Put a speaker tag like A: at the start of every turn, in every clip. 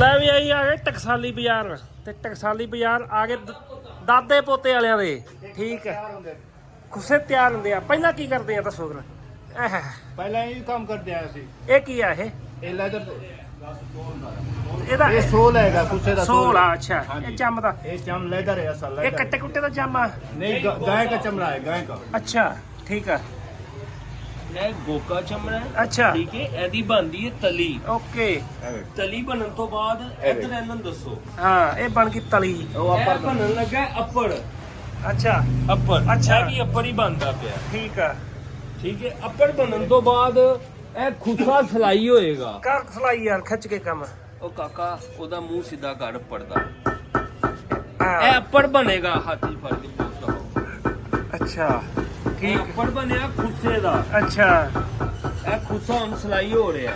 A: ਲੈ ਵੀ ਆਈ ਆ ਗਏ ਟਕਸਾਲੀ ਬਾਜ਼ਾਰ। ਤੇ ਟਕਸਾਲੀ ਬਾਜ਼ਾਰ ਆ ਗਏ ਦਾਦੇ ਪੋਤੇ ਵਾਲਿਆਂ ਦੇ। ਠੀਕ ਹੈ। ਕੁਸੇ ਤਿਆਰ ਹੁੰਦੇ ਆ। ਪਹਿਲਾਂ ਕੀ ਕਰਦੇ ਆ ਦੱਸੋ ਗਰ
B: ਪਹਿਲਾਂ ਇਹ ਕੰਮ ਕਰਦੇ ਆ ਅਸੀਂ
A: ਇਹ ਕੀ ਆ ਇਹ?
B: ਇਹ ਲੈਦਰ ਦਾ।
A: ਅੱਛਾ। ਠੀਕ ਆ।
C: ਇਹ ਗੋਕਾ ਚਮੜਾ ਹੈ।
A: ਅੱਛਾ।
C: ਠੀਕ ਹੈ ਇਹਦੀ ਬਣਦੀ ਹੈ ਤਲੀ।
A: ਓਕੇ।
C: ਤਲੀ ਬਣਨ ਤੋਂ ਬਾਅਦ ਇਹਦੇ ਇਹਨਾਂ ਦੱਸੋ।
A: ਹਾਂ ਇਹ ਬਣ ਗਈ ਤਲੀ।
C: ਉਹ
B: ਆਪਾਂ
C: ਬਣਨ ਲੱਗਾ ਅੱਪੜ।
A: ਅੱਛਾ।
C: ਅੱਪੜ।
A: ਅੱਛਾ।
C: ਇਹ ਅੱਪੜ ਹੀ ਬਣਦਾ ਪਿਆ।
A: ਠੀਕ ਆ।
C: ਠੀਕ ਹੈ ਅੱਪੜ ਬਣਨ ਤੋਂ ਬਾਅਦ ਇਹ ਖੁਸਾ ਸਲਾਈ ਹੋਏਗਾ।
A: ਕਰ ਸਲਾਈ ਯਾਰ ਖਿੱਚ ਕੇ ਕੰਮ।
C: ਉਹ ਕਾਕਾ ਉਹਦਾ ਮੂੰਹ ਸਿੱਧਾ ਕਰ ਪੜਦਾ ਇਹ ਅੱਪੜ ਬਣੇਗਾ ਹਾਥੀ ਫੜ ਕੇ
A: ਅੱਛਾ। ਠੀਕ
C: ਅੱਪੜ ਬਣਿਆ ਖੁੱਸੇ ਦਾ।
A: ਅੱਛਾ।
C: ਇਹ ਖੁੱਸਾ ਹੁਣ ਸਲਾਈ ਹੋ ਰਿਹਾ।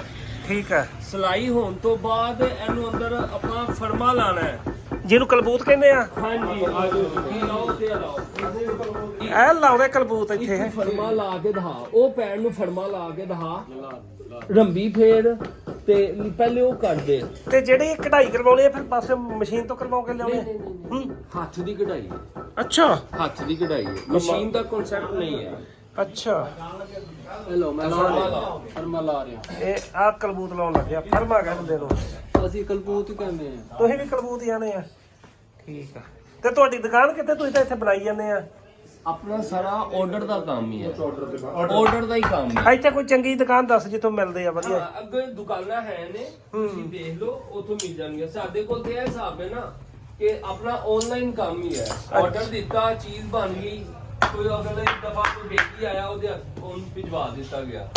A: ਠੀਕ ਆ।
C: ਸਲਾਈ ਹੋਣ ਤੋਂ ਬਾਅਦ ਇਹਨੂੰ ਅੰਦਰ ਆਪਾਂ ਫਰਮਾ ਲਾਣਾ ਹੈ।
A: ਜਿਹਨੂੰ ਕਲਬੂਤ ਕਹਿੰਦੇ ਆ?
C: ਹਾਂਜੀ। ਆਜੋ ਕੀ ਲਾਓ ਤੇ ਲਾਓ।
A: ਇਹ ਲਾਉਂਦੇ ਕਲਬੂਤ ਇੱਥੇ।
C: ਇੱਕ ਫਰਮਾ ਲਾ ਕੇ ਦਿਖਾ। ਉਹ ਪੈਰ ਨੂੰ ਫਰਮਾ ਲਾ ਕੇ ਦਿਖਾ। ਰੰਬੀ ਫੇਰ ਤੇ ਪਹਿਲੇ ਉਹ ਕਰ ਦੇ
A: ਤੇ ਜਿਹੜੀ ਇਹ ਕਢਾਈ ਕਰਵਾਉਣੀ ਆ ਫਿਰ ਪਾਸੇ ਮਸ਼ੀਨ ਤੋਂ ਕਰਵਾਓ ਕੇ ਲਿਆਉਣੀ ਆ? ਹੂੰ।
C: ਹੱਥ ਦੀ ਕਢਾਈ ਹੈ।
A: ਅੱਛਾ।
C: ਹੱਥ ਦੀ ਕਢਾਈ ਹੈ। ਮਸ਼ੀਨ ਦਾ ਕਨਸੈਪਟ ਨਹੀਂ ਹੈ।
A: ਅੱਛਾ।
C: ਹੈਲੋ ਮੈਂ ਫਰਮਾ ਲਾ ਫਰਮਾ ਲਾ ਰਿਹਾ।
A: ਇਹ ਆ ਕਲਬੂਤ ਲਾਉਣ ਲੱਗਿਆ ਫਰਮਾ ਕਹਿੰਦੇ ਨੂੰ
C: ਅਸੀਂ ਕਲਪੂਤ ਕਹਿੰਦੇ ਆ
A: ਤੁਸੀਂ ਵੀ ਕਲਬੂਤ ਹੀ ਆ। ਠੀਕ ਆ। ਤੇ ਤੁਹਾਡੀ ਦੁਕਾਨ ਕਿੱਥੇ? ਤੁਸੀਂ ਤਾਂ ਇੱਥੇ ਬਣਾਈ ਜਾਂਦੇ ਆ।
C: ਆਪਣਾ ਸਾਰਾ ਆਰਡਰ ਦਾ ਕੰਮ ਹੀ ਹੈ। ਆਰਡਰ ਦਾ ਹੀ ਕੰਮ ਹੈ।
A: ਇੱਥੇ ਕੋਈ ਚੰਗੀ ਦੁਕਾਨ ਦੱਸ ਜਿੱਥੋਂ ਮਿਲਦੇ ਆ ਵਧੀਆ।
C: ਹਾਂ, ਅੱਗੇ ਦੁਕਾਨਾਂ ਹੈ ਨੇ ਤੁਸੀਂ ਦੇਖ ਲਓ ਉਥੋਂ ਮਿਲ ਜਾਣਗੇ ਸਾਡੇ ਕੋਲ ਤੇ ਇਹ ਹਿਸਾਬ ਹੈ ਨਾ ਕਿ ਆਪਣਾ ਆਨਲਾਈਨ ਕੰਮ ਹੀ ਹੈ। ਆਰਡਰ ਦਿੱਤਾ ਚੀਜ਼ ਬਣ ਗਈ। ਕੋਈ ਅਗਲੇ ਦਫਾ ਕੋਈ ਬੇਕੀ ਆਇਆ ਉਹਦੇ ਉਹਨੂੰ ਭਿਜਵਾ ਦਿੱਤਾ ਗਿਆ।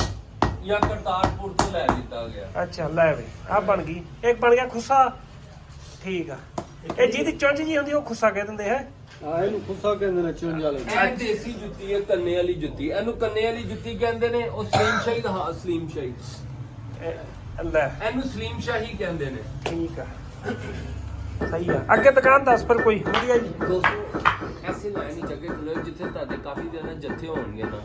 C: ਜਾਂ ਕਰਤਾਰਪੁਰ ਤੋਂ ਲੈ ਦਿੱਤਾ ਗਿਆ।
A: ਅੱਛਾ ਲੈ ਵੇ ਆ ਬਣ ਗਈ। ਇੱਕ ਬਣ ਗਿਆ ਖੁੱਸਾ। ਠੀਕ ਆ। ਇਹ ਜਿਹਦੀ ਚੁੰਝ ਜੀ ਹੁੰਦੀ ਉਹ ਖੁੱਸਾ ਕਹਿ ਦਿੰਦੇ ਹੈ।
B: ਆ ਇਹਨੂੰ ਖੁੱਸਾ ਕਹਿੰਦੇ ਨੇ ਚੁੰਝ ਵਾਲੇ
C: ਇਹ ਦੇਸੀ ਜੁੱਤੀ ਹੈ ਕੰਨੇ ਵਾਲੀ ਜੁੱਤੀ। ਇਹਨੂੰ ਕੰਨੇ ਵਾਲੀ ਜੁੱਤੀ ਕਹਿੰਦੇ ਨੇ ਉਹ ਸਲੀਮ ਸ਼ਾਹੀ ਦਾ ਹਾਂ ਸਲੀਮ ਸ਼ਾਹੀ।
A: ਇਹ ਲੈ।
C: ਇਹਨੂੰ ਸਲੀਮ ਸ਼ਾਹੀ ਕਹਿੰਦੇ ਨੇ।
A: ਠੀਕ ਆ। ਸਹੀ ਆ। ਅੱਗੇ ਦੁਕਾਨ ਦੱਸ ਪਰ ਕੋਈ ਵਧੀਆ ਜੀ।
C: ਦੋਸਤੋ ਐਸੇ ਲਾਈਨ ਜਗ੍ਹਾ ਖੁੱਲੇ ਜਿੱਥੇ ਤੁਹਾਡੇ ਕਾਫੀ ਜ਼ਿਆਦਾ ਜੱਥੇ ਹੋਣਗੇ ਨਾ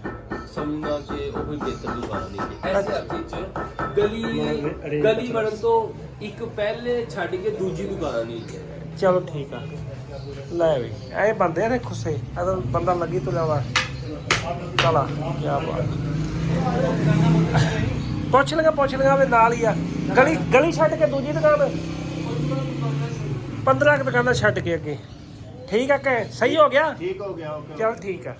C: ਸਮਝਣਾ ਕਿ ਉਹ ਕੋਈ ਬਿਹਤਰ ਦੁਕਾਨ ਨਹੀਂ ਹੈ ਐਸੇ ਹੱਥੀ ਚ ਗਲੀ ਗਲੀ ਬਣਨ ਤੋਂ ਇੱਕ ਪਹਿਲੇ ਛੱਡ ਕੇ ਦੂਜੀ ਦੁਕਾਨ ਨਹੀਂ ਹੈ
A: ਚਲੋ ਠੀਕ ਆ। ਲੈ ਵੀ ਇਹ ਬੰਦੇ ਨੇ ਖੁੱਸੇ। ਆ ਤਾਂ ਬੰਦਾ ਲੱਗੀ ਤੁਲਿਆ ਵਾ ਚਲਾ ਕੀ ਬਾਤ। ਪੁੱਛ ਲਗਾ ਪੁੱਛ ਲਗਾ ਵੀ ਨਾਲ ਹੀ ਆ। ਗਲੀ ਗਲੀ ਛੱਡ ਕੇ ਦੂਜੀ ਦੁਕਾਨ? 15 ਕਿ ਦੁਕਾਨਾਂ ਛੱਡ ਕੇ ਅੱਗੇ। ਠੀਕ ਆ ਕਿ? ਸਹੀ ਹੋ ਗਿਆ?
B: ਠੀਕ ਹੋ ਗਿਆ
A: ਚਲ ਠੀਕ ਆ।